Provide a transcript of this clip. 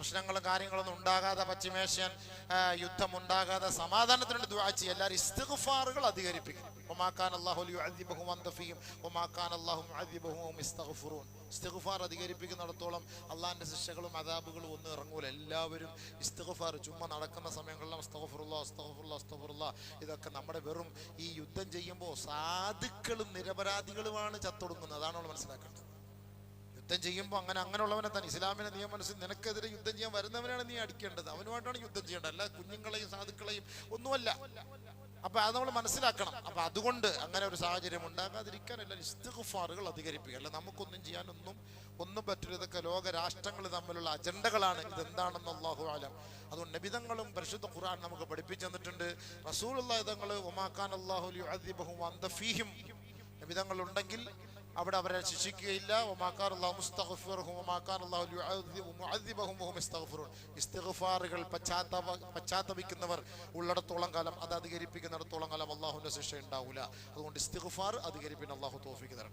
പ്രശ്നങ്ങളും കാര്യങ്ങളൊന്നും ഉണ്ടാകാതെ പശ്ചിമേഷ്യൻ യുദ്ധം ഉണ്ടാകാതെ സമാധാനത്തിന് വേണ്ടി ദുആ എല്ലാവരും ഇസ്തിഗ്ഫാറുകൾ അധികരിപ്പിക്കും ഒമാക്കാൻ അള്ളാഹു യുഅദ്ദിബഹും ഒമാക്കാൻ അള്ളാഹു മുഅദ്ദിബഹും ഇസ്തഗ്ഫിറൂൻ. ഇസ്തിഗ്ഫാർ അധികരിപ്പിക്കുന്നിടത്തോളം അള്ളാഹിന്റെ ശിക്ഷകളും അതാബുകളും ഒന്നും ഇറങ്ങൂല. എല്ലാവരും ഇസ്തിഗ്ഫാർ ചുമ്മാ നടക്കുന്ന സമയങ്ങളിലും അസ്തഗ്ഫിറുല്ലാ അസ്തഗ്ഫിറുല്ലാ അസ്തഫുറുള്ള ഇതൊക്കെ നമ്മുടെ വെറും ഈ യുദ്ധം ചെയ്യുമ്പോൾ സാധുക്കളും നിരപരാധികളുമാണ് ചത്തൊടുങ്ങുന്നത്. അതാണ് നമ്മൾ മനസ്സിലാക്കേണ്ടത്. യുദ്ധം ചെയ്യുമ്പോൾ അങ്ങനെ അങ്ങനെയുള്ളവനെ തന്നെ ഇസ്ലാമിനെ നിയമം മനസ്സിൽ നിനക്കെതിരെ യുദ്ധം ചെയ്യാൻ വരുന്നവനാണ് നീ അടിക്കേണ്ടത്. അവനുമായിട്ടാണ് യുദ്ധം ചെയ്യേണ്ടത്. അല്ല കുഞ്ഞുങ്ങളെയും സാധുക്കളെയും ഒന്നുമല്ല. അപ്പൊ അത് നമ്മൾ മനസ്സിലാക്കണം. അപ്പൊ അതുകൊണ്ട് അങ്ങനെ ഒരു സാഹചര്യം ഉണ്ടാകാതിരിക്കാൻ എല്ലാവരും ഇസ്തിഗ്ഫാറുകൾ അധികരിപ്പിക്കുക. അല്ല നമുക്കൊന്നും ചെയ്യാനൊന്നും ഒന്നും പറ്റില്ല ഇതൊക്കെ ലോക രാഷ്ട്രങ്ങൾ തമ്മിലുള്ള അജണ്ടകളാണ്. ഇതെന്താണെന്ന് അള്ളാഹു ആലം അതുകൊണ്ട് നബിതങ്ങളും പരിശുദ്ധ ഖുർആൻ നമുക്ക് പഠിപ്പിച്ചു തന്നിട്ടുണ്ട്. റസൂൽ ഇതങ്ങൾ ഒമാക്കാൻ അള്ളാഹു അന്തഫീഹിം നബിതങ്ങൾ ഉണ്ടെങ്കിൽ അവിടെ അവരെ ശിക്ഷിക്കുകയില്ല ഇസ്തിഗ്ഫാറുകൾ പശ്ചാത്തപ പശ്ചാത്തപിക്കുന്നവർ ഉള്ളിടത്തോളം കാലം അത് അധികരിപ്പിക്കുന്നിടത്തോളം കാലം അള്ളാഹുവിന്റെ ശിക്ഷ ഉണ്ടാവില്ല അതുകൊണ്ട് ഇസ്തിഗ്ഫാർ അധികരിപ്പിന് അള്ളാഹു തോഫിക്ക് തരണം.